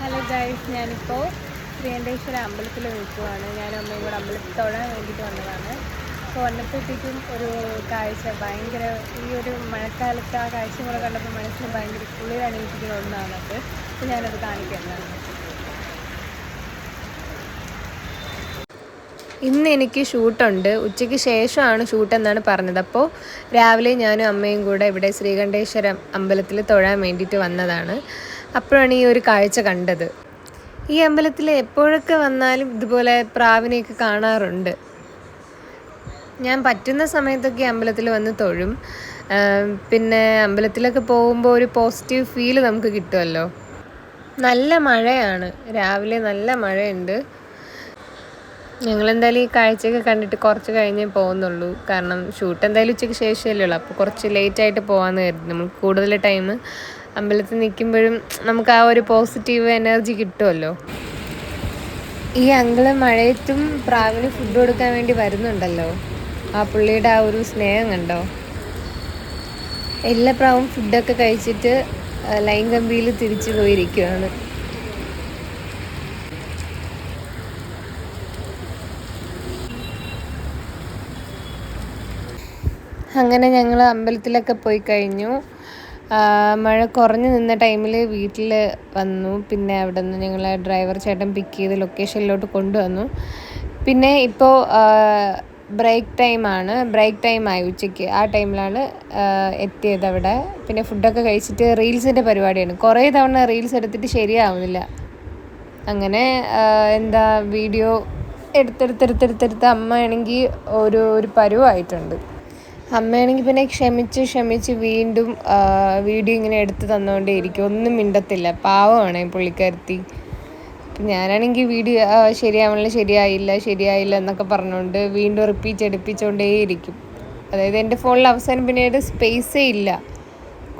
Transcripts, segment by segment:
Hello guys ഞാനിപ്പോൾ ശ്രീകണ്ഠേശ്വര അമ്പലത്തിൽ നിൽക്കുവാണ്. ഞാൻ അമ്മയും കൂടെ അമ്പലത്തിൽ തൊഴാൻ വേണ്ടിയിട്ട് വന്നതാണ്. അപ്പോൾ വന്നപ്പോഴത്തേക്കും ഒരു കാഴ്ച ഭയങ്കര ഈ ഒരു മഴക്കാലത്ത് ആ കാഴ്ച കൂടെ കണ്ടപ്പോൾ മനസ്സിന് ഭയങ്കര കുളിരണിയിപ്പിക്കുന്ന അത്. അപ്പോൾ ഞാനത് കാണിക്കുന്നതാണ് ഇന്ന് എനിക്ക് ഷൂട്ടുണ്ട്. ഉച്ചയ്ക്ക് ശേഷമാണ് ഷൂട്ടെന്നാണ് പറഞ്ഞത്. അപ്പോൾ രാവിലെ ഞാനും അമ്മയും കൂടെ ഇവിടെ ശ്രീകണ്ഠേശ്വരം അമ്പലത്തിൽ തൊഴാൻ വേണ്ടിയിട്ട് വന്നതാണ്. അപ്പോഴാണ് ഈ ഒരു കാഴ്ച കണ്ടത്. ഈ അമ്പലത്തിൽ എപ്പോഴൊക്കെ വന്നാലും ഇതുപോലെ പ്രാവിനെയൊക്കെ കാണാറുണ്ട്. ഞാൻ പറ്റുന്ന സമയത്തൊക്കെ അമ്പലത്തിൽ വന്ന് തൊഴും. പിന്നെ അമ്പലത്തിലൊക്കെ പോകുമ്പോൾ ഒരു പോസിറ്റീവ് ഫീൽ നമുക്ക് കിട്ടുമല്ലോ. നല്ല മഴയാണ്. രാവിലെ നല്ല മഴയുണ്ട്. ഞങ്ങളെന്തായാലും ഈ കാഴ്ചയൊക്കെ കണ്ടിട്ട് കുറച്ച് കഴിഞ്ഞേ പോകുന്നുള്ളൂ. കാരണം ഷൂട്ട് എന്തായാലും ഉച്ചയ്ക്ക് ശേഷമല്ലേ ഉള്ളൂ. അപ്പോൾ കുറച്ച് ലേറ്റായിട്ട് പോകാമെന്ന് കരുതി നമ്മൾ കൂടുതൽ ടൈം അമ്പലത്തിൽ നിൽക്കുമ്പോഴും നമുക്ക് ആ ഒരു പോസിറ്റീവ് എനർജി കിട്ടുമല്ലോ. ഈ അങ്കിൾ മഴയത്തും പ്രാവിന് ഫുഡ് കൊടുക്കാൻ വേണ്ടി വരുന്നുണ്ടല്ലോ. ആ പുള്ളിയുടെ ആ ഒരു സ്നേഹം കണ്ടോ? എല്ലാ പ്രാവും ഫുഡൊക്കെ കഴിച്ചിട്ട് ലൈൻ കമ്പിയിൽ തിരിച്ചു പോയിരിക്കുകയാണ് അങ്ങനെ ഞങ്ങൾ അമ്പലത്തിലൊക്കെ പോയി കഴിഞ്ഞു. മഴ കുറഞ്ഞു നിന്ന ടൈമിൽ വീട്ടിൽ വന്നു. പിന്നെ അവിടെ നിന്ന് ഞങ്ങൾ ഡ്രൈവർ ചേട്ടൻ പിക്ക് ചെയ്ത് ലൊക്കേഷനിലോട്ട് കൊണ്ടുവന്നു. പിന്നെ ഇപ്പോൾ ബ്രേക്ക് ടൈമാണ് ബ്രേക്ക് ടൈമായി ഉച്ചയ്ക്ക്. ആ ടൈമിലാണ് എത്തിയത് അവിടെ. പിന്നെ ഫുഡൊക്കെ കഴിച്ചിട്ട് റീൽസിന്റെ പരിപാടിയാണ്. കുറേ തവണ റീൽസ് എടുത്തിട്ട് ശരിയാവുന്നില്ല. അങ്ങനെ എന്താ വീഡിയോ എടുത്തെടുത്തെടുത്തെടുത്തെടുത്ത് അമ്മയാണെങ്കിൽ ഒരു ഒരു പരുവായിട്ടുണ്ട്. അമ്മയാണെങ്കിൽ പിന്നെ ക്ഷമിച്ച് ക്ഷമിച്ച് വീണ്ടും വീഡിയോ ഇങ്ങനെ എടുത്ത് തന്നുകൊണ്ടേ ഇരിക്കും. ഒന്നും മിണ്ടത്തില്ല. പാവമാണ് പുള്ളിക്കാരത്തി. ഞാനാണെങ്കിൽ വീഡിയോ ശരിയാവണല്ലോ ശരിയായില്ല ശരിയായില്ല എന്നൊക്കെ പറഞ്ഞുകൊണ്ട് വീണ്ടും റിപ്പീറ്റ് എടുപ്പിച്ചുകൊണ്ടേയിരിക്കും അതായത് എന്റെ ഫോണിൽ അവസാനം പിന്നീട് സ്പേസേ ഇല്ല.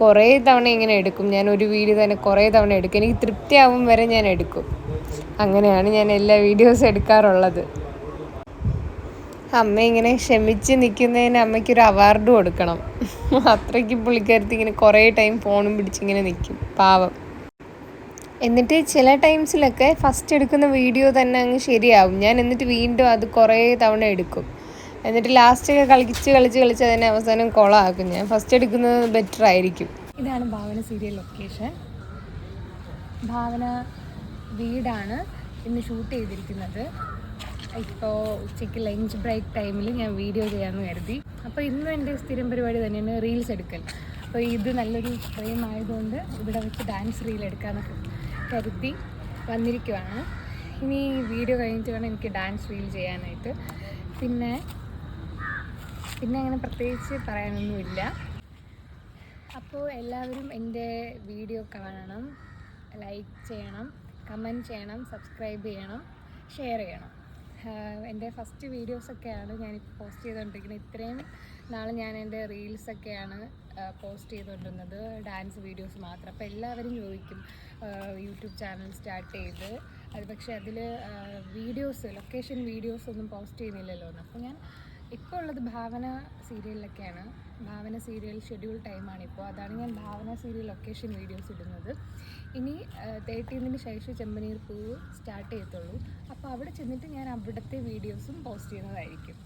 കുറേ തവണ ഇങ്ങനെ എടുക്കും. ഞാൻ ഒരു വീഡിയോ തന്നെ കുറേ തവണ എടുക്കും. എനിക്ക് തൃപ്തിയാവും വരെ ഞാൻ എടുക്കും. അങ്ങനെയാണ് ഞാൻ എല്ലാ വീഡിയോസും എടുക്കാറുള്ളത്. അമ്മ ഇങ്ങനെ ക്ഷമിച്ച് നിൽക്കുന്നതിന് അമ്മയ്ക്കൊരു അവാർഡ് കൊടുക്കണം. അത്രയ്ക്ക് പുള്ളിക്കാരത്തി ഇങ്ങനെ കുറേ ടൈം ഫോണും പിടിച്ചിങ്ങനെ നിൽക്കും പാവം. എന്നിട്ട് ചില ടൈംസിലൊക്കെ ഫസ്റ്റ് എടുക്കുന്ന വീഡിയോ തന്നെ അങ്ങ് ശരിയാവും. ഞാൻ എന്നിട്ട് വീണ്ടും അത് കുറേ തവണ എടുക്കും. എന്നിട്ട് ലാസ്റ്റൊക്കെ കളിച്ച് കളിച്ച് കളിച്ച് അതിനെ അവസാനം കുളമാക്കും ഞാൻ ഫസ്റ്റ് എടുക്കുന്നത് ബെറ്റർ ആയിരിക്കും. ഇതാണ് ഭാവന സീരിയൽ ലൊക്കേഷൻ ഭാവന വീടാണ് ഇന്ന് ഷൂട്ട് ചെയ്തിരിക്കുന്നത്. ഇപ്പോൾ ഉച്ചയ്ക്ക് ലഞ്ച് ബ്രേക്ക് ടൈമിൽ ഞാൻ വീഡിയോ ചെയ്യാമെന്ന് കരുതി. അപ്പോൾ ഇന്നും എന്റെ സ്ഥിരം പരിപാടി തന്നെയാണ് റീൽസ് എടുക്കൽ. അപ്പോൾ ഇത് നല്ലൊരു ഫ്രെയിം ആയതുകൊണ്ട് ഇവിടെ വെച്ച് ഡാൻസ് റീൽ എടുക്കാമെന്നൊക്കെ കരുതി വന്നിരിക്കുവാണ്. ഇനി വീഡിയോ കഴിഞ്ഞിട്ട് വേണം എനിക്ക് ഡാൻസ് റീൽ ചെയ്യാനായിട്ട്. പിന്നെ പിന്നെ അങ്ങനെ പ്രത്യേകിച്ച് പറയാനൊന്നുമില്ല. അപ്പോൾ എല്ലാവരും എന്റെ വീഡിയോ കാണണം ലൈക്ക് ചെയ്യണം കമന്റ് ചെയ്യണം സബ്സ്ക്രൈബ് ചെയ്യണം ഷെയർ ചെയ്യണം. എന്റെ ഫസ്റ്റ് വീഡിയോസൊക്കെയാണ് ഞാനിപ്പോൾ പോസ്റ്റ് ചെയ്തുകൊണ്ടിരിക്കുന്നത് ഇത്രയും നാൾ ഞാൻ എന്റെ റീൽസൊക്കെയാണ് പോസ്റ്റ് ചെയ്തുകൊണ്ടിരുന്നത് ഡാൻസ് വീഡിയോസ് മാത്രം. അപ്പോൾ എല്ലാവരും ചോദിക്കും യൂട്യൂബ് ചാനൽ സ്റ്റാർട്ട് ചെയ്ത്. അത് പക്ഷേ അതിൽ വീഡിയോസ് ലൊക്കേഷൻ വീഡിയോസ് ഒന്നും പോസ്റ്റ് ചെയ്യുന്നില്ലല്ലോ. എന്ന് അപ്പോൾ ഞാൻ ഇപ്പോൾ ഉള്ളത് ഭാവന സീരിയലിലൊക്കെയാണ്. ഭാവന സീരിയൽ ഷെഡ്യൂൾ ടൈമാണ് ഇപ്പോൾ. അതാണ് ഞാൻ ഭാവന സീരിയൽ ലൊക്കേഷൻ വീഡിയോസ് ഇടുന്നത്. ഇനി തേർട്ടീനിന് ശേഷം ചെമ്പനീർ പൂവ് സ്റ്റാർട്ട് ചെയ്യത്തുള്ളൂ. അപ്പോൾ അവിടെ ചെന്നിട്ട് ഞാൻ അവിടുത്തെ വീഡിയോസും പോസ്റ്റ് ചെയ്യുന്നതായിരിക്കും.